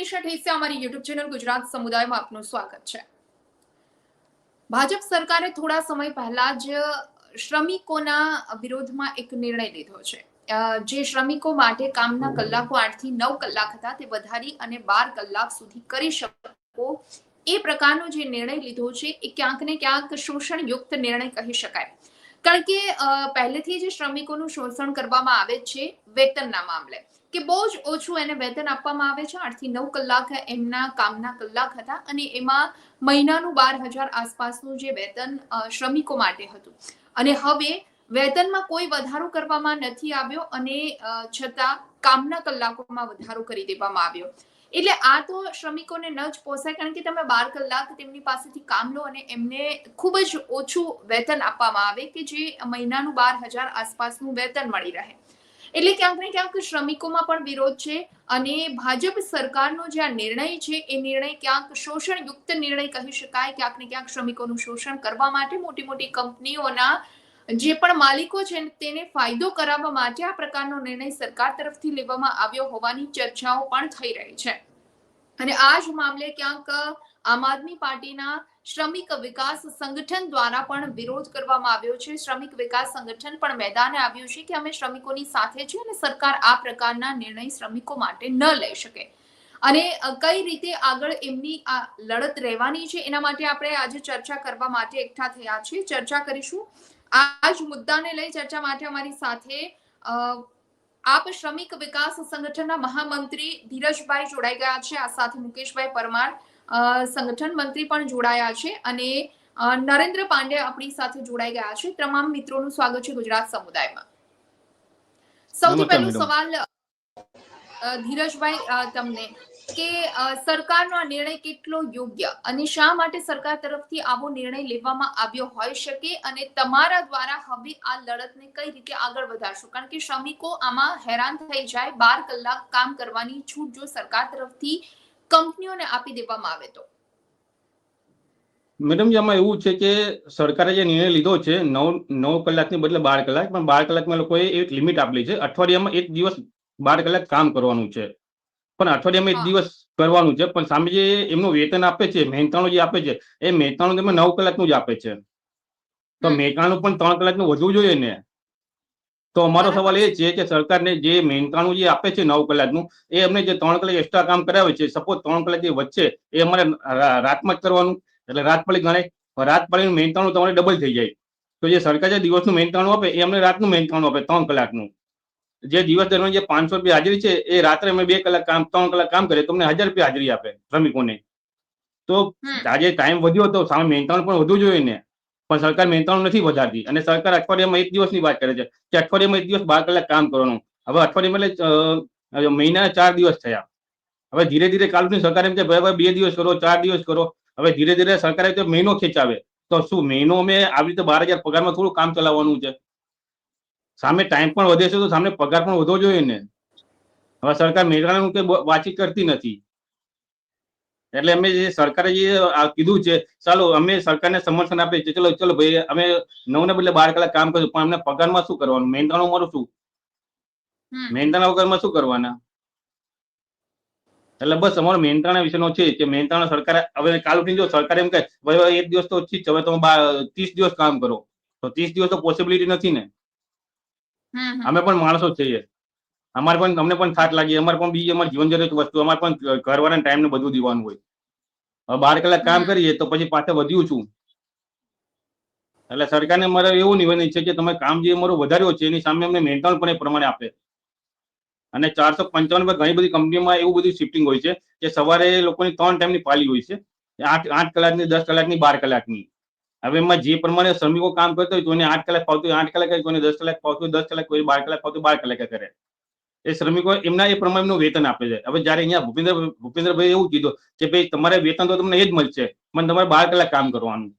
મનીષા ઠેસિયા અમારી YouTube channel Gujarat સમુદાયમાં આપનું સ્વાગત છે. ભાજપ સરકારે થોડા સમય પહેલા જ શ્રમિકોના વિરોધમાં એક નિર્ણય લીધો છે. જે શ્રમિકો માટે કામના કલાકો આઠથી નવ કલાક હતા તે વધારી અને બાર કલાક સુધી કરી શકો એ પ્રકારનો જે નિર્ણય લીધો છે એ ક્યાંક ને ક્યાંક શોષણયુક્ત નિર્ણય કહી શકાય. કારણ કે પહેલેથી જ શ્રમિકોનું શોષણ કરવામાં આવે છે વેતનના મામલે. કે બહુ જ ઓછું એને વેતન આપવામાં આવે છે. આઠથી નવ કલાક એમના કામના કલાક હતા અને એમાં મહિનાનું બાર હજાર આસપાસનું જે વેતન શ્રમિકો માટે હતું. અને હવે વેતનમાં કોઈ વધારો કરવામાં નથી આવ્યો અને છતાં કામના કલાકોમાં વધારો કરી દેવામાં આવ્યો. એટલે આ તો શ્રમિકોને ન જ પોસાય, કારણ કે તમે બાર કલાક તેમની પાસેથી કામ લો અને એમને ખૂબ જ ઓછું વેતન આપવામાં આવે કે જે મહિનાનું બાર હજાર આસપાસનું વેતન મળી રહે. એટલે ક્યાંક ને ક્યાંક શ્રમિકોમાં પણ વિરોધ છે અને ભાજપ સરકારનો જે આ નિર્ણય છે, એ નિર્ણય ક્યાંક શોષણયુક્ત નિર્ણય કહી શકાય. ક્યાંક ને ક્યાંક શ્રમિકોનું શોષણ કરવા માટે મોટી મોટી કંપનીઓના જે પણ માલિકો છે તેને ફાયદો કરાવવા માટે આ પ્રકારનો નિર્ણય સરકાર તરફથી લેવામાં આવ્યો હોવાની ચર્ચાઓ પણ થઈ રહી છે. અને આ જ મામલે ક્યાંક આમ આદમી પાર્ટીના શ્રમિક વિકાસ સંગઠન દ્વારા પણ વિરોધ કરવામાં આવ્યો છે. શ્રમિક વિકાસ સંગઠન પણ મેદાને આવ્યું છે કે અમે શ્રમિકોની સાથે છીએ અને સરકાર આ પ્રકારના નિર્ણય શ્રમિકો માટે ન લઈ શકે. અને કઈ રીતે આગળ એમની આ લડત રહેવાની છે એના માટે આપણે આજે ચર્ચા કરવા માટે એકઠા થયા છીએ ચર્ચા કરીશું. આ જ મુદ્દાને લઈ ચર્ચા માટે અમારી સાથે આપ શ્રમિક વિકાસ સંગઠનના મહામંત્રી ધીરજભાઈ જોડાઈ ગયા છે. આ સાથે મુકેશભાઈ પરમાર સંગઠન મંત્રી પણ જોડાયા છે અને નરેન્દ્ર પાંડે આપણી સાથે જોડાઈ ગયા છે. તમામ મિત્રોનું સ્વાગત છે ગુજરાત સમુદાયમાં. સૌથી પહેલો સવાલ ધીરજભાઈ તમને કે સરકારનો આ નિર્ણય કેટલો યોગ્ય અને શા માટે સરકાર તરફથી આવો નિર્ણય લેવામાં આવ્યો હોઈ શકે અને તમારા દ્વારા હવે આ લડતને કઈ રીતે આગળ વધારશો? કારણ કે શ્રમિકો આમાં હેરાન થઈ જાય બાર કલાક કામ કરવાની છૂટ જો સરકાર તરફથી કંપનીઓને આપી દેવામાં આવે તો? મેડમ આમાં એવું છે કે સરકારે જે નિર્ણય લીધો છે નવ નવ કલાકની બદલે બાર કલાક પણ બાર કલાકમાં લોકોએ એક લિમિટ આપેલી છે. અઠવાડિયામાં એક દિવસ બાર કલાક કામ કરવાનું છે. પણ અઠવાડિયામાં એક દિવસ કરવાનું છે પણ સામે જે એમનું વેતન આપે છે મહેનતાણું જે આપે છે એ મહેનતાણું તમે નવ કલાકનું જ આપે છે. તો મહેતાણું મહેનતાણું પણ ત્રણ કલાકનું વધવું જોઈએ ને? તો અમારો સવાલ એ છે કે સરકારને જે મહેનતાણું જે આપે છે નવ કલાકનું એ અમને જે ત્રણ કલાક એક્સ્ટ્રા કામ કરાવે છે સપોઝ ત્રણ કલાક જે વચ્ચે એ અમારે રાતમાં જ કરવાનું. એટલે રાત પડી ગણાય રાત પડીનું મહેનતાણું તમારે ડબલ થઈ જાય. તો જે સરકાર જે દિવસનું મહેનતાણું આપે એ અમને રાતનું મહેનતાણું આપે ત્રણ કલાકનું. જે દિવસ દરમિયાન જે પાંચસો રૂપિયા હાજરી છે એ રાત્રે અમે બે કલાક કામ ત્રણ કલાક કામ કરીએ તો અમને હજાર રૂપિયા હાજરી આપે શ્રમિકોને. તો આજે ટાઈમ વધ્યો તો સામે મહેનતાણું પણ વધવું જોઈએ ને. પણ સરકાર મહેનતાણું નથી વધારતી. અને સરકાર અઠવાડિયામાં એક દિવસની વાત કરે છે કે અઠવાડિયામાં એક દિવસ બાર કલાક કામ કરવાનું. હવે અઠવાડિયામાં એટલે મહિના ચાર દિવસ થયા. હવે ધીરે ધીરે કાલની સરકાર એમ કે ભાઈ ભાઈ, બે દિવસ કરો, ચાર દિવસ કરો. હવે ધીરે ધીરે સરકારે તો મહિનો ખેંચાવે. તો શું મહિનો અમે આવી રીતે બાર હજાર પગારમાં થોડું કામ ચલાવવાનું છે? સામે ટાઈમ પણ વધે છે તો સામે પગાર પણ વધવો જોઈએ ને. હવે સરકાર મેઘાણીનું કે વાતચીત કરતી નથી. એટલે અમે જે સરકારે જે કીધું છે ચાલો અમે સરકારને સમર્થન આપીએ છીએ. ચલો ચલો ભાઈ અમે નવ ને બદલે બાર કલાક કામ કર્યું પણ અમને પગારમાં શું કરવાનું? મહેનતાણું અમારું શું? હમ. મહેનતાણા વગરમાં શું કરવાના? એટલે બસ અમારો મહેનતાણા વિશેનો છે કે મહેનતાણા સરકારે હવે કાલ ઉઠીને જો સરકાર એમ કહે ભાઈ એક દિવસ તો ઠીક છે હવે તમે ત્રીસ દિવસ કામ કરો. તો ત્રીસ દિવસ તો પોસિબિલિટી નથી ને. અમે પણ માણસો છીએ. અમારે પણ અમને પણ થાક લાગી. અમારે પણ બીજી અમારી જીવન જરૂરિયાત વસ્તુ અમારે પણ ઘરવાળાને ટાઈમ ને બધું દીવાનું હોય. હવે બાર કલાક કામ કરીએ તો પછી પાછળ વધ્યું છું. એટલે સરકારને મારે એવું નિવેદન છે કે તમે કામ જે અમારું વધાર્યો છે એની સામે અમને મેન્ટલ પણ એ પ્રમાણે આપે. અને ચારસો પંચાવન પર ઘણી બધી કંપનીઓમાં એવું બધું શિફ્ટિંગ હોય છે કે સવારે લોકોની ત્રણ ટાઈમની પાલી હોય છે. આઠ આઠ કલાકની દસ કલાકની બાર કલાકની. હવે એમાં જે પ્રમાણે શ્રમિકો કામ કરતો હોય તો એને આઠ કલાક ફાવતું હોય આઠ કલાક કરે, કોઈને દસ કલાક ફાવતું હોય દસ કલાક કોઈ બાર કલાક ફાવતું બાર કલાક કરે. એ શ્રમિકો એમના એ પ્રમાણેનું વેતન આપે છે. હવે જયારે અહીંયા ભૂપેન્દ્ર ભૂપેન્દ્રભાઈ એવું કીધું કે ભાઈ તમારે વેતન તો તમને એ જ મળશે પણ તમારે બાર કલાક કામ કરવાનું.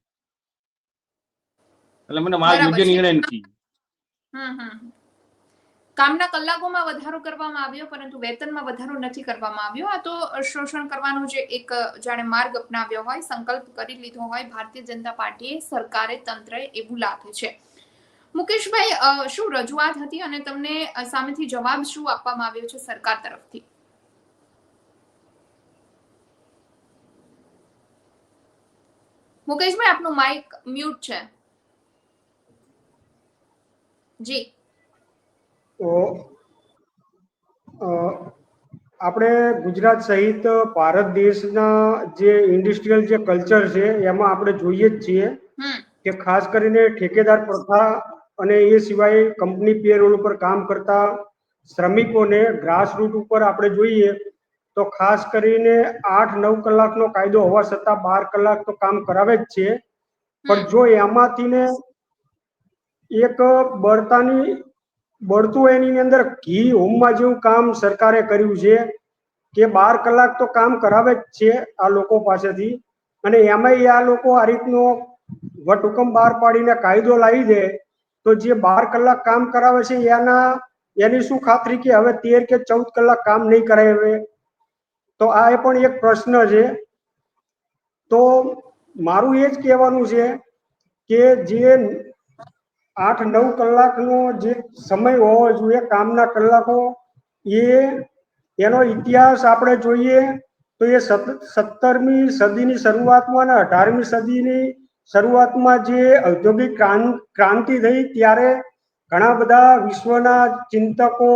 એટલે મને મારા યોગ્ય નિર્ણય નથી. કામના કલાકોમાં વધારો કરવામાં આવ્યો પરંતુ વેતનમાં વધારો નથી કરવામાં આવ્યો. આ તો શોષણ કરવાનો જે એક જાણે માર્ગ અપનાવ્યો હોય સંકલ્પ કરી લીધો હોય. ભારતીય જનતા પાર્ટીએ સરકારે તંત્રએ એવું લાગે છે. મુકેશભાઈ શું રજૂઆત હતી અને તમને સામેથી જવાબ શું આપવામાં આવ્યો છે સરકાર તરફથી? મુકેશભાઈ આપનું માઇક મ્યુટ છે. જી. તો આપણે ગુજરાત સહિત ભારત દેશના જે ઇન્ડસ્ટ્રીયલ જે કલ્ચર છે એમાં આપણે જોઈએ જ છીએ કે ખાસ કરીને ઠેકેદાર પ્રથા અને એ સિવાય કંપની પેરોલ ઉપર કામ કરતા શ્રમિકોને ગ્રાસ રૂટ ઉપર આપણે જોઈએ તો ખાસ કરીને આઠ નવ કલાકનો કાયદો હોવા છતાં બાર કલાક તો કામ કરાવે જ છે. પણ જો એમાંથી ને એક બળતાની બળતું એની અંદર ઘી હોમમાં જેવું કામ સરકારે કર્યું છે કે બાર કલાક તો કામ કરાવે જ છે આ લોકો પાસેથી. અને એમાંય આ લોકો આ રીતનો વટહુકમ બહાર પાડીને કાયદો લાવી દે તો જે બાર કલાક કામ કરાવે છે, એના, એની શું ખાતરી કે હવે તેર કે ચૌદ કલાક કામ નહીં કરાવે તો આ એ પણ એક પ્રશ્ન છે. તો મારું એ જ કહેવાનું છે કે જે આઠ નવ કલાકનો જે સમય હોવો જોઈએ, કામના કલાકો, એ, એનો ઇતિહાસ આપણે જોઈએ તો એ સત્તરમી સદીની શરૂઆતમાં અને અઢારમી સદીની શરૂઆતમાં જે ઔદ્યોગિક ક્રાંત- થઈ ત્યારે ઘણા બધા વિશ્વના ચિંતકો,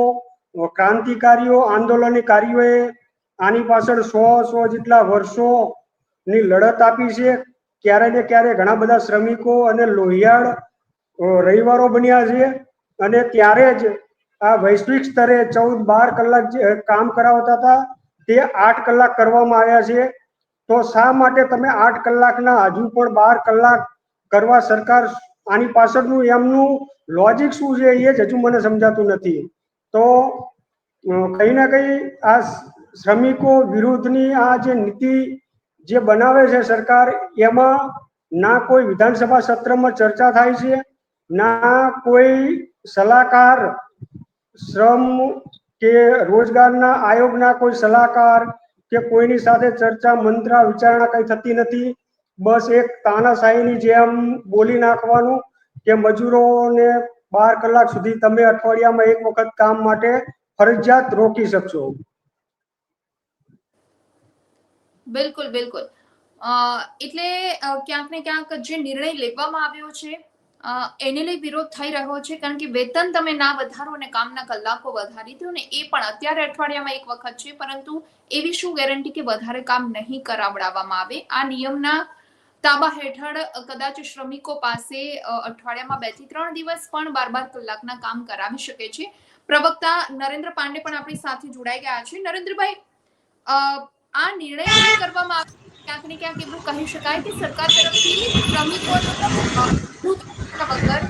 ક્રાંતિકારીઓ, આંદોલનકારીઓએ આની પાછળ સો સો જેટલા વર્ષોની લડત આપી છે. ક્યારે ને ક્યારે ઘણા બધા શ્રમિકો અને લોહિયાળ રવિવારો બન્યા છે અને ત્યારે જ આ વૈશ્વિક સ્તરે ચૌદ બાર કલાક જે કામ કરાવતા હતા તે આઠ કલાક કરવામાં આવ્યા છે. તો શા માટે તમે આઠ કલાકના હજુ પણ બાર કલાક કરવા સરકાર આની પાછળનું એમનું લોજિક શું છે એ જ હજુ મને સમજાતું નથી. તો કંઈ ના કંઈ આ શ્રમિકો વિરુદ્ધની આ જે નીતિ જે બનાવે છે સરકાર, એમાં ના કોઈ વિધાનસભા સત્રમાં ચર્ચા થાય છે, ના કોઈ સલાહકાર શ્રમ કે રોજગારના આયોગના કોઈ સલાહકાર કે કોઈની સાથે ચર્ચા, મંત્રા, વિચારણા કઈ થતી નથી. બસ એક તાનાશાહીની જેમ બોલી નાખવાનું કે મજૂરોને બાર કલાક સુધી તમે અઠવાડિયામાં એક વખત કામ માટે ફરજિયાત રોકી શકશો. બિલકુલ બિલકુલ. એટલે ક્યાંક ને ક્યાંક જે નિર્ણય લેવામાં આવ્યો છે એને લઈ વિરોધ થઈ રહ્યો છે, કારણ કે વેતન તમે ના વધારો અને કામના કલાકો વધારી દો ને એ પણ અત્યારે અઠવાડિયામાં એક વખત છે, પરંતુ એવી શું ગેરંટી કે વધારે કામ નહીં કરાવડાવવામાં આવે? આ નિયમના તાબા હેઠળ કદાચ શ્રમિકો પાસે અઠવાડિયામાં બેથી ત્રણ દિવસ પણ બાર બાર કલાકના કામ કરાવી શકે છે. પ્રવક્તા નરેન્દ્ર પાંડે પણ આપણી સાથે જોડાઈ ગયા છે. નરેન્દ્રભાઈ આ નિર્ણય કરવામાં આવ્યો, ક્યાંક ને ક્યાંક એવું કહી શકાય કે સરકાર તરફથી શ્રમિકોનું અ, વગર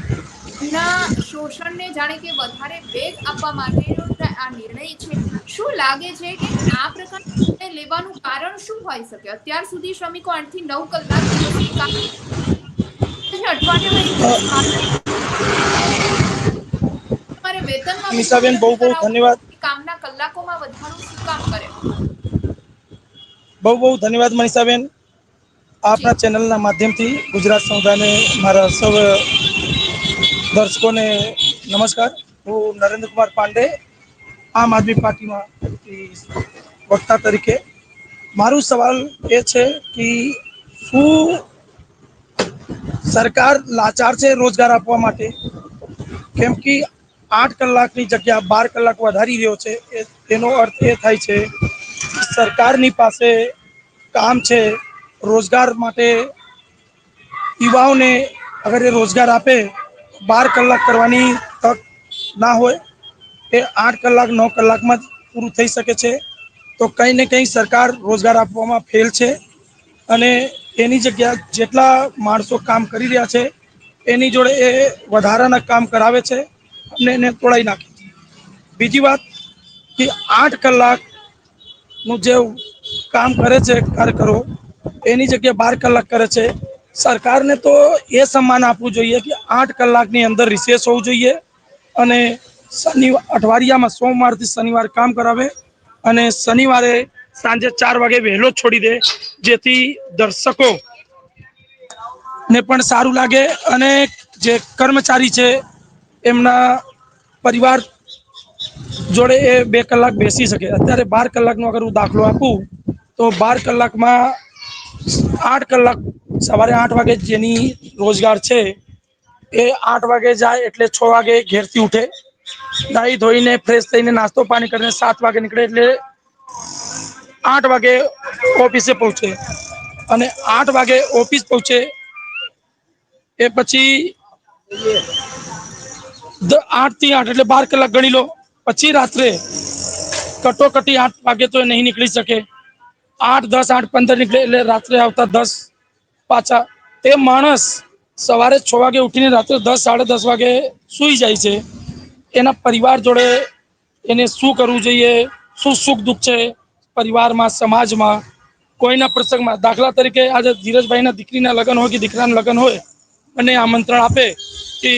ના શોષણને જાણે કે વધારે વેગ આપવા માટેનો આ નિર્ણય છે. શું લાગે છે કે આ પ્રકારને લેવાનું કારણ શું હોઈ શકે? અત્યાર સુધી શ્રમિકો આઠથી નવ કલાક વેતનમાં નિશાબેન બહુ બહુ ધન્યવાદ. કામના કલાકોમાં વધારો શું કામ કરે? બહુ બહુ ધન્યવાદ મનીષાબેન. આપના ચેનલના માધ્યમથી ગુજરાત સમુદાયને મારા સૌ દર્શકોને નમસ્કાર. હું નરેન્દ્ર કુમાર પાંડે આમ આદમી પાર્ટીમાં વક્તા તરીકે. મારું સવાલ એ છે કે શું સરકાર લાચાર છે રોજગાર આપવા માટે? કેમ કે આઠ કલાકની જગ્યા બાર કલાક વધારી રહ્યો છે. એનો અર્થ એ થાય છે સરકારની પાસે કામ છે રોજગાર માટે યુવાઓને અગર એ રોજગાર આપે બાર કલાક કરવાની તક ના હોય, એ આઠ કલાક, નવ કલાકમાં જ પૂરું થઈ શકે છે. તો કંઈ ને કંઈ સરકાર રોજગાર આપવામાં ફેલ છે અને એની જગ્યા જેટલા માણસો કામ કરી રહ્યા છે, એની જોડે એ વધારાના કામ કરાવે છે અને એને તોડાઈ નાખે છે. બીજી વાત કે આઠ કલાકનું જે કામ કરે છે કાર્યકરો એની જગ્યાએ બાર કલાક કરે છે. સરકારને તો એ સન્માન આપવું જોઈએ કે આઠ કલાકની અંદર રિસેસ હોવું જોઈએ અને શનિવાર, અઠવાડિયામાં સોમવારથી શનિવાર કામ કરાવે અને શનિવારે સાંજે ચાર વાગે વહેલો છોડી દે, જેથી દર્શકો ને પણ સારું લાગે અને જે કર્મચારી છે એમના પરિવાર જોડે એ બે કલાક બેસી શકે. અત્યારે બાર કલાકનો અગર હું દાખલો આપું, તો બાર કલાકમાં આઠ કલાક સવારે આઠ વાગે જેની રોજગાર છે, એ આઠ વાગે જાય એટલે છ વાગે ઘેરથી ઉઠે. નાહી ધોઈને ફ્રેશ થઈને નાસ્તો પાણી કરીને સાત વાગે નીકળે એટલે આઠ વાગે ઓફિસે પહોંચે. અને આઠ વાગે ઓફિસ પહોંચે એ પછી આઠથી આઠ એટલે બાર કલાક ગણી લો. પછી રાત્રે કટોકટી આઠ વાગે તો એ નહીં નીકળી શકે. આઠ, દસ, આઠ, પંદર નીકળે એટલે રાત્રે આવતા દસ પાછા તે માણસ સવારે છ વાગે ઉઠીને રાત્રે દસ, સાડા દસ વાગે સૂઈ જાય છે. એના પરિવાર જોડે એને શું કરવું જોઈએ? શું સુખ દુઃખ છે પરિવારમાં, સમાજમાં? કોઈના પ્રસંગમાં? દાખલા તરીકે આજે ધીરજભાઈના દીકરીના લગ્ન હોય કે દીકરાના લગ્ન હોય અને આમંત્રણ આપે કે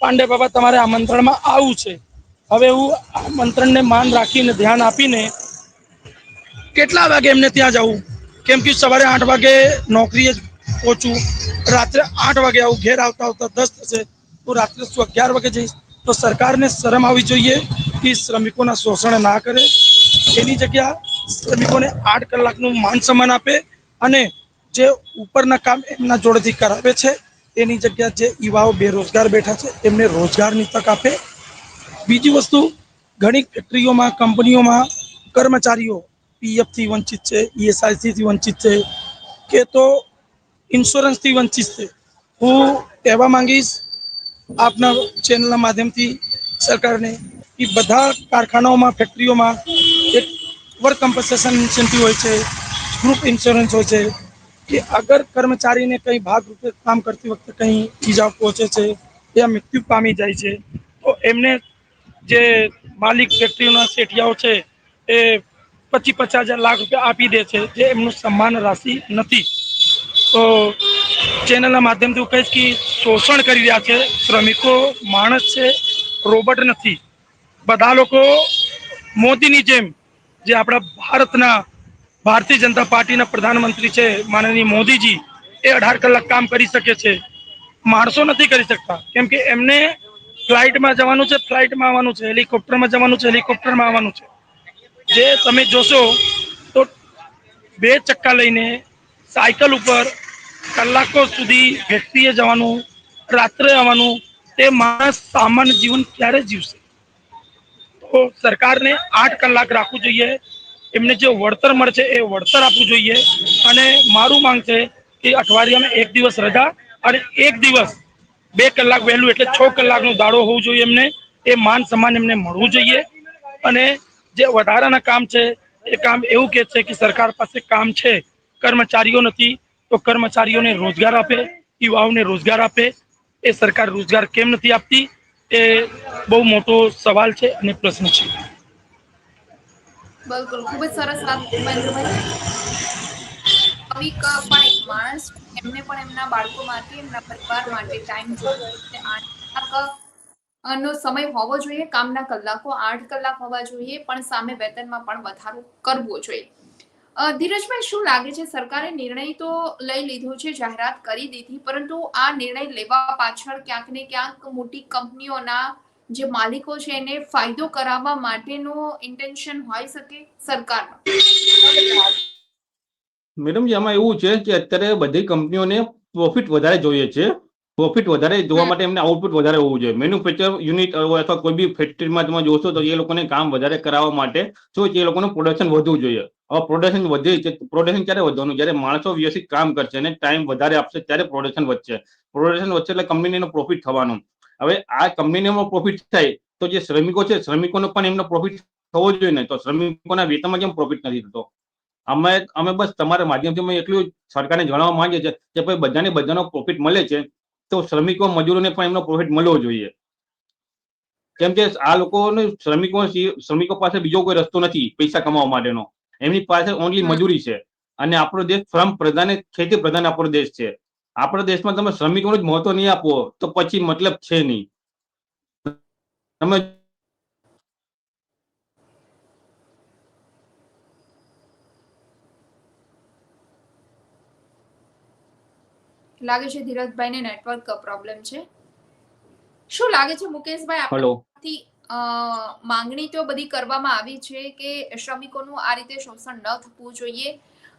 પાંડે બાબા તમારે આમંત્રણમાં આવવું છે. હવે હું આમંત્રણને માન રાખીને, ધ્યાન આપીને કેટલા વાગે એમને ત્યાં જવું કેમ કે સવારે આઠ વાગે નોકરીએ પહોંચું. રાત્રે આઠ વાગે આવું ઘેર આવતા આવતા દસ થશે, તો રાત્રે શું અગિયાર વાગે જઈશ? તો સરકારને શરમ આવવી જોઈએ કે શ્રમિકોના શોષણ ના કરે. એની જગ્યા શ્રમિકોને આઠ કલાકનું માન સન્માન આપે અને જે ઉપરના કામ એમના જોડેથી કરાવે છે, એની જગ્યા જે યુવાઓ બેરોજગાર બેઠા છે, એમને રોજગારની તક આપે. બીજી વસ્તુ, ઘણી ફેક્ટરીઓમાં, કંપનીઓમાં કર્મચારીઓ પીએફથી વંચિત છે ઈએસઆઈસીથી વંચિત છે, કે તો ઇન્સ્યોરન્સથી વંચિત છે. હું કહેવા માંગીશ, આપના ચેનલના માધ્યમથી સરકારને કે બધા કારખાનાઓમાં ફેક્ટરીઓમાં એક વર્ક કમ્પન્સેશન ઇન્સેન્ટિવ હોય છે ગ્રુપ ઇન્સ્યોરન્સ હોય છે, કે અગર કર્મચારીને કંઈ ભાગ રૂપે કામ કરતી વખતે કંઈ ઈજા પહોંચે છે, યા મૃત્યુ પામી જાય છે, તો એમને જે માલિક ફેક્ટરીઓના શેઠિયાઓ છે, એ પચીસ પચાસ હજાર લાખ રૂપિયા આપી દે છે, જે એમનું સન્માન રાશિ નથી. ચેનલના માધ્યમથી હું કહીશ કે શોષણ કરી રહ્યા છે શ્રમિકો, માણસ છે, રોબોટ નથી. બધા લોકો મોદીની જેમ, જે આપણા ભારતના ભારતીય જનતા પાર્ટીના પ્રધાનમંત્રી છે, માનનીય મોદીજી, એ અઢાર કલાક કામ કરી શકે છે. માણસો નથી કરી શકતા. કેમ કે એમને ફ્લાઇટમાં જવાનું છે, ફ્લાઇટમાં આવવાનું છે, હેલિકોપ્ટરમાં જવાનું છે, હેલિકોપ્ટરમાં આવવાનું છે. જે તમે જોશો, તો બે ચક્કા લઈને સાયકલ ઉપર કલાકો સુધી વ્યક્તિએ જવાનું, રાત્રે આવવાનું, તે માણસ સામાન્ય જીવન ક્યારે જીવશે? તો સરકારને આઠ કલાક રાખવું જોઈએ. એમને જે વળતર મળશે એ વળતર આપવું જોઈએ. અને મારું માંગ છે કે અઠવાડિયામાં એક દિવસ રજા અને એક દિવસ બે કલાક વહેલું એટલે છ કલાકનો દાડો હોવું જોઈએ એમને. એ માન સન્માન એમને મળવું જોઈએ. અને જે વધારાના કામ છે, એ કામ એવું કે છે કે સરકાર પાસે કામ છે. કર્મચારીઓ નથી, તો કર્મચારીઓને રોજગાર આપે, યુવાઓને રોજગાર આપે. એ સરકાર રોજગાર કેમ નથી આપતી? એ બહુ મોટો સવાલ છે અને પ્રશ્ન છે. બિલકુલ, ખૂબ જ સરસ એમને પણ એમના બાળકો એમના પરિવાર માટે ટાઈમ જોઈએ. નો સમય હોવો જોઈએ, કામના કલાકો આઠ કલાક હોવા જોઈએ, પણ સામે વેતનમાં પણ વધારો કરવો જોઈએ. ધીરજભાઈ, શું લાગે છે? સરકારે નિર્ણય તો લઈ લીધો છે, જાહેરાત કરી દીધી, પરંતુ આ નિર્ણય લેવા પાછળ ક્યાંક ને ક્યાંક મોટી કંપનીઓના જે માલિકો છે, એને ફાયદો કરાવવા માટેનો ઇન્ટેન્શન હોઈ શકે સરકારનો? મેડમ આમાં એવું છે કે અત્યારે બધી કંપનીઓને પ્રોફિટ વધારે જોઈએ છે. પ્રોફિટ વધારે જોવા માટે એમને આઉટપુટ વધારે હોવું જોઈએ. મેન્યુફેક્ચર યુનિટ અથવા કોઈ બી ફેક્ટરીમાં તમે જોશો તો એ લોકોને કામ વધારે કરાવવા માટે શું છે એ લોકોનું પ્રોડક્શન વધવું જોઈએ. હવે પ્રોડક્શન વધે છે પ્રોડક્શન ક્યારે વધવાનું? જ્યારે માણસો વ્યવસ્થિત કામ કરશે અને ટાઈમ વધારે આપશે ત્યારે પ્રોડક્શન વધશે. પ્રોડક્શન વધશે એટલે કંપનીનો પ્રોફિટ થવાનું. હવે આ કંપનીનો પ્રોફિટ થાય તો જે શ્રમિકો છે શ્રમિકોનો પણ એમનો પ્રોફિટ થવો જોઈએ ને. તો શ્રમિકોના વેતનમાં કેમ પ્રોફિટ નથી થતો? અમે અમે બસ તમારા માધ્યમથી અમે એટલું સરકારને જણાવવા માંગીએ છીએ કે ભાઈ બધાને બધાનો પ્રોફિટ મળે છે. તો શ્રમિકો મજૂરોને પણ એમનો પ્રોફિટ મળવો જોઈએ. કેમ કે આ લોકોને શ્રમિકો શ્રમિકો પાસે બીજો કોઈ રસ્તો નથી પૈસા કમાવા માટેનો. એમની પાસે ઓનલી મજૂરી છે. અને આપણો દેશ શ્રમ પ્રધાન ખેતી પ્રધાન આપણો દેશ છે. આપણા દેશમાં તમે શ્રમિકોનું જ મહત્વ નહીં આપો તો પછી મતલબ છે નહીં. તમે લાગે છે ધીરજભાઈને નેટવર્ક પ્રોબ્લેમ છે? શું લાગે છે મુકેશભાઈ આપણાથી માંગણી તો બધી કરવામાં આવી છે કે શ્રમિકોનું આ રીતે શોષણ ન થવું જોઈએ?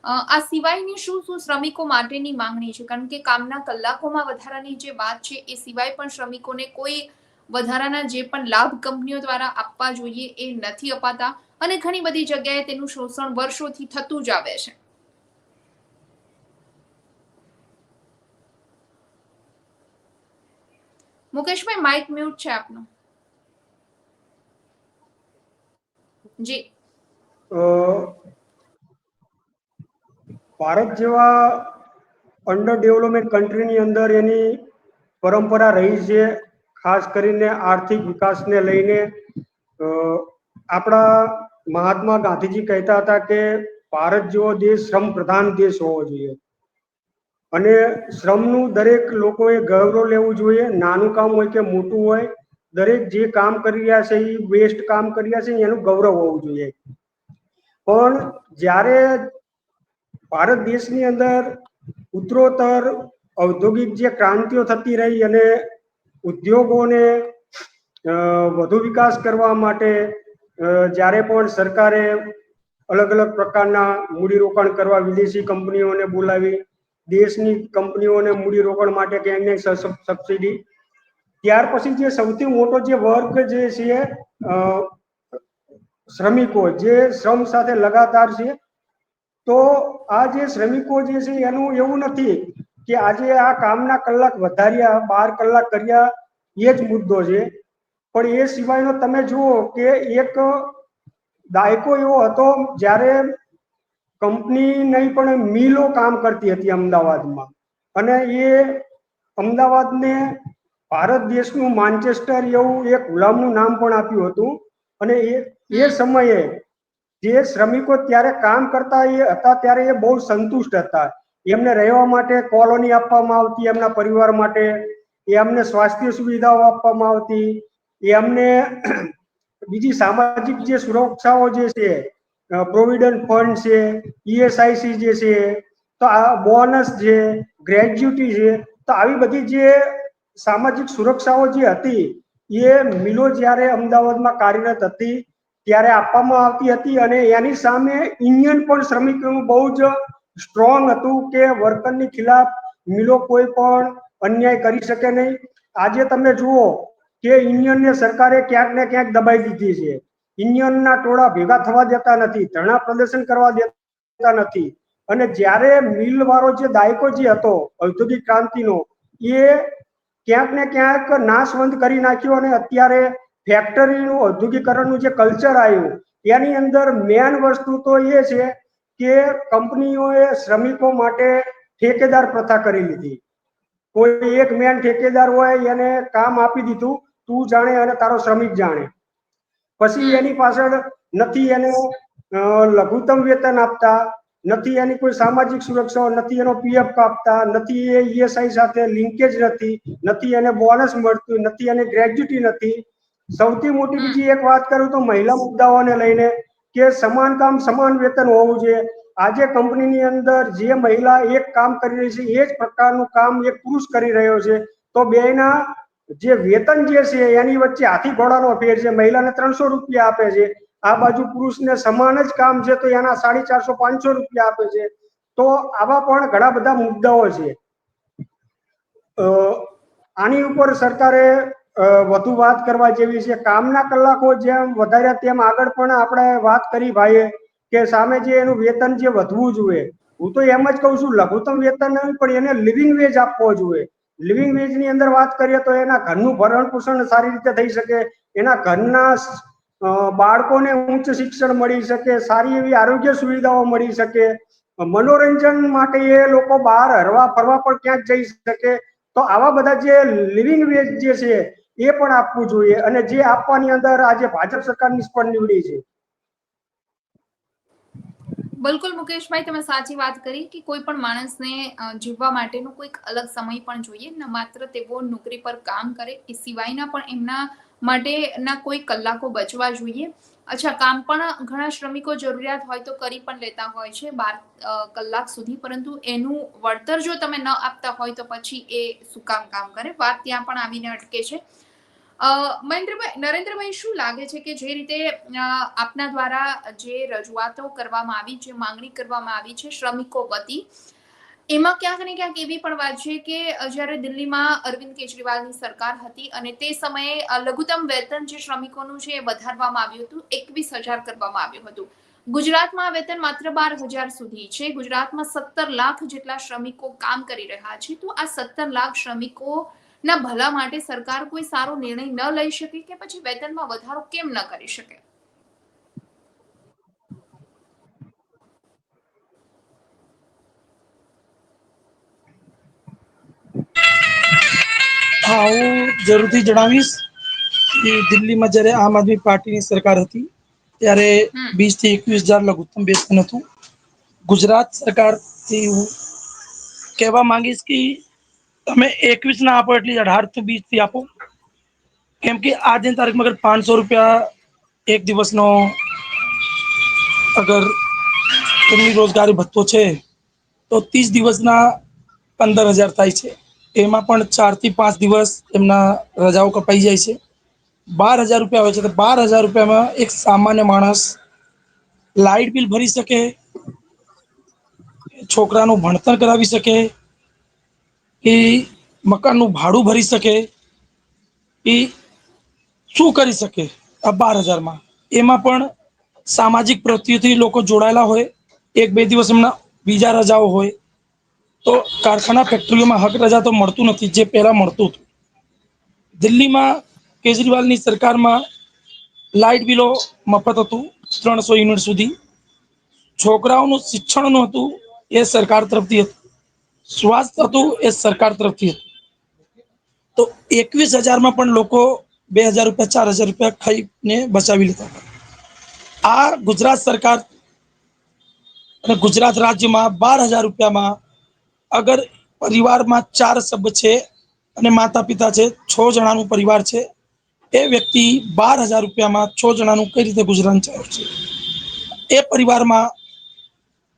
આ સિવાયની શું શું શ્રમિકો માટેની માંગણી છે? કારણ કે કામના કલાકોમાં વધારાની જે વાત છે એ સિવાય પણ શ્રમિકોને કોઈ વધારાના જે પણ લાભ કંપનીઓ દ્વારા આપવા જોઈએ એ નથી અપાતા અને ઘણી બધી જગ્યાએ તેનું શોષણ વર્ષોથી થતું જ આવે છે. મુકેશભાઈ માઇક મ્યુટ છે આપનું. જી. ભારત જેવા અંડર ડેવલપમેન્ટ કન્ટ્રીની અંદર એની પરંપરા રહી છે, ખાસ કરીને આર્થિક વિકાસને લઈને. આપણા મહાત્મા ગાંધીજી કહેતા હતા કે, ભારત જેવો દેશ શ્રમ પ્રધાન દેશ હોવો જોઈએ. અને શ્રમનું દરેક લોકોએ ગૌરવ લેવું જોઈએ. નાનું કામ હોય કે મોટું હોય, દરેક જે કામ કરી રહ્યા છે, એ બેસ્ટ કામ કરી રહ્યા છે, એનું ગૌરવ હોવું જોઈએ. પણ જ્યારે ભારત દેશની અંદર ઉત્તરોત્તર ઔદ્યોગિક જે ક્રાંતિઓ થતી રહી અને ઉદ્યોગોને વધુ વિકાસ કરવા માટે જ્યારે પણ સરકારે અલગ અલગ પ્રકારના મૂડીરોકાણ કરવા વિદેશી કંપનીઓને બોલાવી દેશની કંપનીઓને મૂડીરોકાણ માટે ક્યાંક ને સબસિડી. ત્યાર પછી જે સૌથી મોટો જે વર્ગ જે છે શ્રમિકો જે શ્રમ સાથે લગાતાર છે, તો આ જે શ્રમિકો જે છે એનું એવું નથી કે આજે આ કામના કલાક વધાર્યા, બાર કલાક કર્યા, એ જ મુદ્દો છે. પણ એ સિવાયનો તમે જુઓ કે એક દાયકો એવો હતો જ્યારે કંપની નહીં, પણ મિલો કામ કરતી હતી અમદાવાદમાં. અને એ અમદાવાદને ભારત દેશનું માન્ચેસ્ટર એવું એક ગુલામનું નામ પણ આપ્યું હતું. અને એ એ સમયે જે શ્રમિકો ત્યારે કામ કરતા એ હતા, ત્યારે એ બહુ સંતુષ્ટ હતા. એમને રહેવા માટે કોલોની આપવામાં આવતી, એમના પરિવાર માટે એમને સ્વાસ્થ્ય સુવિધાઓ આપવામાં આવતી એમને બીજી સામાજિક જે સુરક્ષાઓ જે છે પ્રોવિડન્ટ ફંડ છે ઈએસઆઈસી જે છે, તો આ બોનસ છે ગ્રેજ્યુટી છે, તો આવી બધી જે સામાજિક સુરક્ષાઓ જે હતી, એ મિલો જ્યારે અમદાવાદમાં કાર્યરત હતી, ત્યારે આપવામાં આવતી હતી અને એની સામે યુનિયન પણ શ્રમિકોનું બહુ જ સ્ટ્રોંગ હતું કે વર્કરની ખિલાફ મિલો કોઈ પણ અન્યાય કરી શકે નહીં. આજે તમે જુઓ કે યુનિયનને સરકારે ક્યાંક ને ક્યાંક દબાઈ દીધી છે. યુનિયનના ટોળા ભેગા થવા દેતા નથી, ધરણા પ્રદર્શન કરવા દેતા નથી. અને જ્યારે મિલ વાળો જે દાયકો જે હતો, ઔદ્યોગિક ક્રાંતિનો, એ ક્યાંક ને ક્યાંક નાશવંત કરી નાખ્યો અને અત્યારે ફેક્ટરીનું ઔદ્યોગિકરણનું જે કલ્ચર આવ્યું, એની અંદર મેન વસ્તુ તો એ છે કે કંપનીઓએ શ્રમિકો માટે ઠેકેદાર પ્રથા કરી લીધી. કોઈ એક મેન ઠેકેદાર હોય એને કામ આપી દીધું, તું જાણે અને તારો શ્રમિક જાણે. પછી એની પાછળ નથી એને લઘુત્તમ વેતન આપતા નથી એની કોઈ સામાજિક સુરક્ષા નથી એનો પીએફ કાપતા નથી એ ઈએસઆઈ સાથે લિંકેજ નથી નથી એને બોનસ મળતું નથી એને ગ્રેજ્યુટી નથી. સૌથી મોટી બીજી એક વાત કરું તો મહિલા મુદ્દાઓને લઈને કે સમાન કામ સમાન વેતન હોવું જોઈએ. આજે કંપનીની અંદર જે મહિલા એક કામ કરી રહી છે એ જ પ્રકારનું કામ એક પુરુષ કરી રહ્યો છે તો બેના જે વેતન જે છે, એની વચ્ચે હાથી ઘોડાનો ફેર છે. મહિલાને ત્રણસો રૂપિયા આપે છે. આ બાજુ પુરુષને સમાન જ કામ છે, તો એના સાડી ચારસો પાંચસો રૂપિયા આપે છે. તો આવા પણ ઘણા બધા મુદ્દાઓ છે. આની ઉપર સરકારે વધુ વાત કરવા જેવી છે. કામના કલાકો જેમ વધારે તેમ આગળ પણ આપણે વાત કરી ભાઈએ કે સામે જે એનું વેતન જે વધવું જોઈએ. હું તો એમ જ કહું છું, લઘુત્તમ વેતન નહીં, પણ એને લિવિંગ વેજ આપવો જોઈએ. લિવિંગ વેજની અંદર વાત કરીએ તો એના ઘરનું ભરણ પોષણ સારી રીતે થઈ શકે, એના ઘરના બાળકોને ઉચ્ચ શિક્ષણ મળી શકે, સારી એવી આરોગ્ય સુવિધાઓ મળી શકે. મનોરંજન માટે એ લોકો બહાર હરવા ફરવા પણ ક્યાંક જઈ શકે. તો આવા બધા જે લિવિંગ વેજ જે છે, એ પણ આપવું જોઈએ અને જે આપવાની અંદર આજે ભાજપ સરકાર નિષ્ફળ નીવડી છે. બિલકુલ મુકેશભાઈ, તમે સાચી વાત કરી કે કોઈ પણ માણસને જીવવા માટેનો કોઈક અલગ સમય પણ જોઈએ. ન માત્ર તેઓ નોકરી પર કામ કરે, એ સિવાયના પણ એમના માટેના કોઈ કલાકો બચવા જોઈએ. અચ્છા, કામ પણ ઘણા શ્રમિકો જરૂરિયાત હોય તો કરી પણ લેતા હોય છે, બાર કલાક સુધી. પરંતુ એનું વળતર જો તમે ન આપતા હોય તો પછી એ શું કામ કામ કરે? વાત ત્યાં પણ આવીને અટકે છે. મહેન્દ્રભાઈ, નરેન્દ્રભાઈ, શું લાગે છે કે જે રીતે આપના દ્વારા જે રજૂઆતો કરવામાં આવી, જે માંગણી કરવામાં આવી છે શ્રમિકો વતી, એમાં ક્યાંક ને ક્યાંક એવી પણ વાત છે કે જ્યારે દિલ્હીમાં અરવિંદ કેજરીવાલની સરકાર હતી અને તે સમયે લઘુત્તમ વેતન જે શ્રમિકોનું છે એ વધારવામાં આવ્યું હતું, એકવીસ હજાર કરવામાં આવ્યું હતું. ગુજરાતમાં વેતન માત્ર બાર હજાર સુધી છે. ગુજરાતમાં સત્તર લાખ જેટલા શ્રમિકો કામ કરી રહ્યા છે. તો આ સત્તર લાખ શ્રમિકો ના ભલા માટે સરકાર કોઈ સારો નિર્ણય ન લઈ શકે કે પછી વેતનમાં વધારો કેમ ન કરી શકે હા હું જરૂરથી જણાવીશ કે દિલ્હીમાં જ્યારે આમ આદમી પાર્ટીની સરકાર હતી ત્યારે. વીસથી એકવીસ હજાર લઘુત્તમ વેતન હતું ગુજરાત સરકારથી હું કહેવા માંગીશ કે તમે એકવીસ ના આપો એટલી અઢારથી વીસથી આપો. કેમ કે આજની તારીખમાં અગર પાંચસો રૂપિયા એક દિવસનો અગર એમની રોજગારી ભથ્થો છે, તો ત્રીસ દિવસના પંદર હજાર થાય છે. એમાં પણ ચારથી પાંચ દિવસ એમના રજાઓ કપાઈ જાય છે. બાર હજાર રૂપિયા હોય છે, તો બાર હજાર રૂપિયામાં એક સામાન્ય માણસ લાઇટ બિલ ભરી શકે, છોકરાનું ભણતર કરાવી શકે એ મકાનનું ભાડું ભરી શકે, એ શું કરી શકે આ બાર હજારમાં? એમાં પણ સામાજિક પ્રવૃત્તિઓથી લોકો જોડાયેલા હોય, એક બે દિવસ એમના બીજા રજાઓ હોય, તો કારખાના ફેક્ટરીઓમાં હક રજા તો મળતું નથી, જે પહેલાં મળતું હતું. દિલ્હીમાં કેજરીવાલની સરકારમાં લાઈટ બિલો મફત હતું ત્રણસો યુનિટ સુધી. છોકરાઓનું શિક્ષણનું હતું એ સરકાર તરફથી હતું. સ્વાસ્થ્ય હતું એ સરકાર તરફથી હતું. તો એકવીસ હજારમાં પણ લોકો બે હજાર રૂપિયા, ચાર હજાર રૂપિયા ખાઈને બચાવી લીધા. આ ગુજરાત સરકાર અને ગુજરાત રાજ્યમાં બાર હજાર રૂપિયામાં અગર પરિવારમાં ચાર સભ્ય છે અને માતા પિતા છે, છ જણાનું પરિવાર છે, એ વ્યક્તિ બાર હજાર રૂપિયામાં છ જણાનું કઈ રીતે ગુજરાન ચાલુ છે? એ પરિવારમાં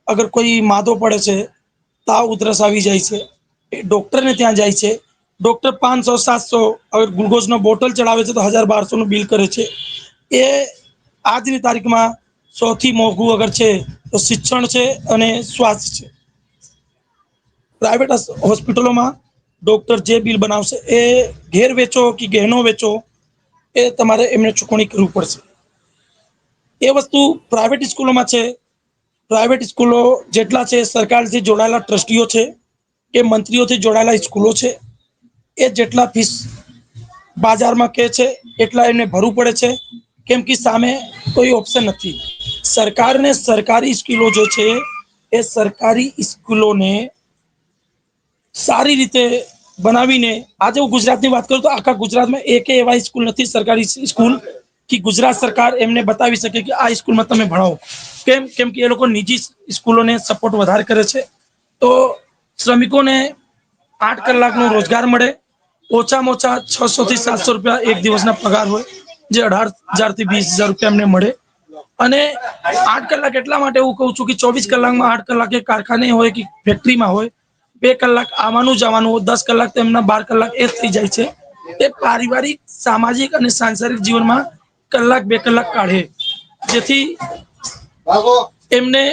અગર કોઈ માદો પડે છે તાવ ઉધરસ આવી જાય છે. એ ડૉક્ટરને ત્યાં જાય છે. ડૉક્ટર પાંચસો, સાતસો અગર ગ્લુકોઝનો બોટલ ચડાવે છે તો હજાર બારસોનું બિલ કરે છે. એ આજની તારીખમાં સૌથી મોંઘું અગર છે તો શિક્ષણ છે અને સ્વાસ્થ્ય છે. પ્રાઇવેટ હોસ્પિટલોમાં ડૉક્ટર જે બિલ બનાવશે એ ઘેર વેચો કે ગહેનો વેચો એ તમારે એમને ચૂકવણી કરવી પડશે. એ વસ્તુ પ્રાઇવેટ સ્કૂલોમાં છે પ્રાઇવેટ સ્કૂલો જેટલા છે સરકારથી જોડાયેલા ટ્રસ્ટીઓ છે કે મંત્રીઓથી જોડાયેલા સ્કૂલો છે એ જેટલા ફીસ બાજારમાં કે છે એટલા એમને ભરવું પડે છે. કેમ કે સામે કોઈ ઓપ્શન નથી. સરકારને સરકારી સ્કૂલો જે છે એ સરકારી સ્કૂલોને સારી રીતે બનાવીને આજે હું ગુજરાતની વાત કરું તો આખા ગુજરાતમાં એક એવા સ્કૂલ નથી, સરકારી સ્કૂલ કે ગુજરાત સરકાર એમને બતાવી શકે કે આ સ્કૂલમાં તમે ભણાવો. કેમ? કેમ કે એ લોકો નિજી સ્કૂલોને સપોર્ટ વધારે કરે છે. તો શ્રમિકોને આઠ કલાકનો રોજગાર મળે. ઓછામાં ઓછા છસો થી સાતસો રૂપિયા એક દિવસના પગાર હોય, જે અઢાર હજારથી વીસ હજાર રૂપિયા એમને મળે. અને આઠ કલાક એટલા માટે હું કહું છું કે ચોવીસ કલાકમાં આઠ કલાકે કારખાને હોય કે ફેક્ટરીમાં હોય, બે કલાક આવવાનું જવાનું દસ કલાક તેમના બાર કલાક એ થઈ જાય છે. એ પારિવારિક, સામાજિક અને સાંસારિક જીવનમાં કલાક બે કલાક કાઢે. જેથી એમને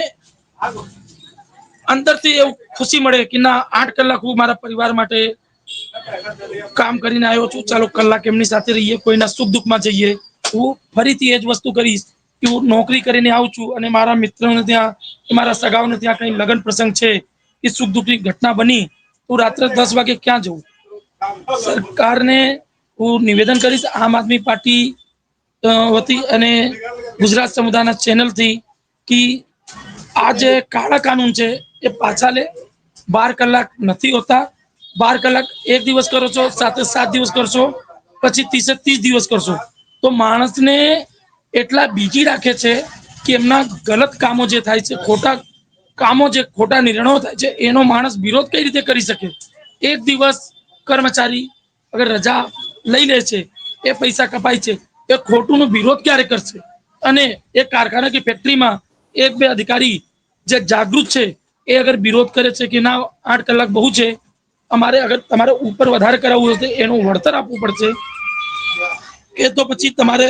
અંદરથી એવું ખુશી મળે કે ના આઠ કલાક હું મારા પરિવાર માટે કામ કરીને આવ્યો છું. ચાલો કલાક એમની સાથે રહીએ કોઈના સુખ દુઃખમાં જઈએ. હું ફરીથી એ જ વસ્તુ કરીશ કે હું નોકરી કરીને આવું છું અને મારા મિત્રોને ત્યાં મારા સગાઓને ત્યાં કઈ લગ્ન પ્રસંગ છે કે સુખ દુઃખની ઘટના બની હું રાત્રે દસ વાગે ક્યાં જઉં સરકારને હું નિવેદન કરીશ આમ આદમી પાર્ટી વતી અને ગુજરાત સમુદાયના ચેનલથી કે આ જે કાળા કાનૂન છે, એ પાછા લે બાર કલાક નથી હોતા. બાર કલાક એક દિવસ કરો છો, સાથે સાત દિવસ કરશો, પછી ત્રીસે ત્રીસ દિવસ કરશો. તો માણસને એટલા બીજી રાખે છે કે એમના ગલત કામો જે થાય છે, ખોટા કામો જે ખોટા નિર્ણયો થાય છે, એનો માણસ વિરોધ કઈ રીતે કરી શકે? એક દિવસ કર્મચારી અગર રજા લઈ લે છે, એ પૈસા કપાય છે એ ખોટુંનો વિરોધ ક્યારે કરશે? અને એ કારખાના કે ફેક્ટરીમાં એક બે અધિકારી જે જાગૃત છે, એ અગર વિરોધ કરે છે કે ના, આઠ કલાક બહુ છે, અમારે અગર તમારે ઉપર વધારે કરાવવું હશે એનું વળતર આપવું પડશે. એ તો પછી તમારે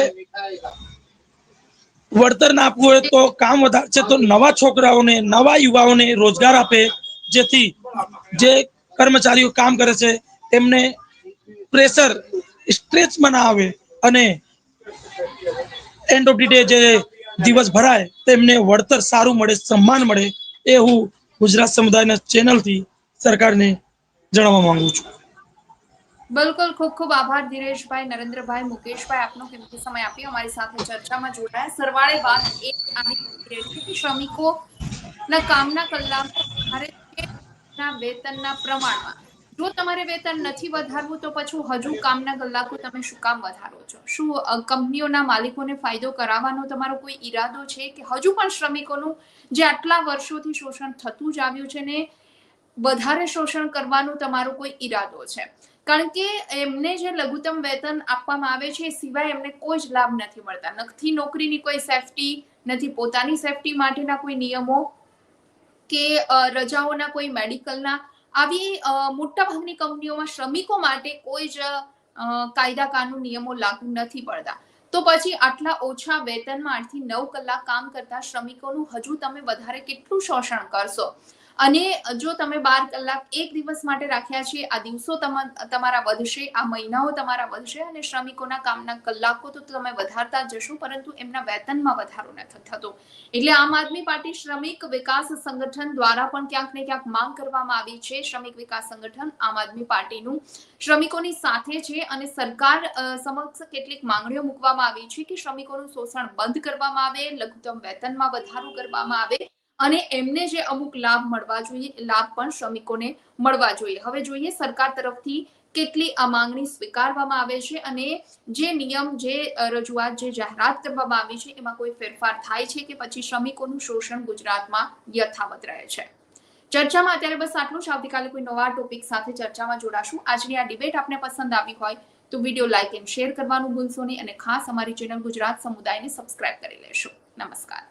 વળતર ના આપવું હોય તો કામ વધારે છે તો નવા છોકરાઓને, નવા યુવાઓને રોજગાર આપે, જેથી જે કર્મચારીઓ કામ કરે છે, તેમને પ્રેશર સ્ટ્રેચમાં ના આવે અને એન્ડ ઓફ ધી ડે જે દિવસ ભરાય, તેમને વળતર સારું મળે, સન્માન મળે, એ હું ગુજરાત સમુદાયના ચેનલથી સરકારને જણાવવા માંગુ છું. બિલકુલ, ખૂબ ખૂબ આભાર ધીરેશભાઈ નરેન્દ્રભાઈ, મુકેશભાઈ, આપનો કિંમતી સમય આપી. અમારી સાથે ચર્ચામાં જોડાયા. સરવાળે વાત એ આવી રહી શ્રમિકો ના કામના કલાકો ના, વેતનના પ્રમાણમાં. જો તમારે વેતન નથી વધારવું, તો પછી હજુ કામના કલાકો તમે શું કામ વધારો છો? શું કંપનીઓના માલિકોને ફાયદો કરાવવાનો તમારો કોઈ ઈરાદો છે કે હજુ પણ શ્રમિકોનું જે આટલા વર્ષોથી શોષણ થતું જ આવ્યું છે ને વધારે શોષણ કરવાનો તમારો કોઈ ઈરાદો છે? કારણ કે એમને જે લઘુત્તમ વેતન આપવામાં આવે છે, એ સિવાય એમને કોઈ જ લાભ નથી મળતા. નથી નોકરીની કોઈ સેફટી નથી, પોતાની સેફટી માટેના કોઈ નિયમો કે રજાઓના કોઈ મેડિકલના આવી મોટાભાગની કંપનીઓમાં શ્રમિકો માટે કોઈ જ કાયદા કાનૂન નિયમો લાગુ નથી પડતા. તો પછી આટલા ઓછા વેતનમાં આઠથી નવ કલાક કામ કરતા શ્રમિકોનું હજુ તમે વધારે કેટલું શોષણ કરશો? અને જો તમે બાર કલાક એક દિવસ માટે રાખ્યા છે, આ દિવસો તમા- તમારા વધશે, આ મહિનાઓ તમારા વધશે અને શ્રમિકોના કામના કલાકો તો તમે વધારતા જશો, પરંતુ એમના વેતનમાં વધારો નથી થતો એટલે આમ આદમી પાર્ટી શ્રમિક વિકાસ સંગઠન દ્વારા પણ ક્યાંક ને ક્યાંક માંગ કરવામાં આવી છે. શ્રમિક વિકાસ સંગઠન આમ આદમી પાર્ટીનું શ્રમિકોની સાથે છે અને સરકાર સમક્ષ કેટલીક માંગણીઓ મૂકવામાં આવી છે કે શ્રમિકોનું શોષણ બંધ કરવામાં આવે, લઘુત્તમ વેતનમાં વધારો કરવામાં આવે. અને એમને જે અમુક લાભ મળવા જોઈએ, લાભ પણ શ્રમિકોને મળવા જોઈએ. હવે જોઈએ સરકાર તરફથી કેટલી આ માંગણી સ્વીકારવામાં આવે છે અને જે નિયમ, જે રજૂઆત, જે જાહેરાત કરવામાં આવી છે, એમાં કોઈ ફેરફાર થાય છે કે પછી શ્રમિકોનું શોષણ ગુજરાતમાં યથાવત રહે છે? ચર્ચામાં અત્યારે બસ આટલું જ. આવતીકાલે કોઈ નવા ટોપિક સાથે ચર્ચામાં જોડાશું. આજની આ ડિબેટ આપને પસંદ આવી હોય તો વીડિયો લાઇક એન્ડ શેર કરવાનું ભૂલશો નહીં અને ખાસ અમારી ચેનલ ગુજરાત સમુદાયને સબસ્ક્રાઇબ કરી લેશો. નમસ્કાર.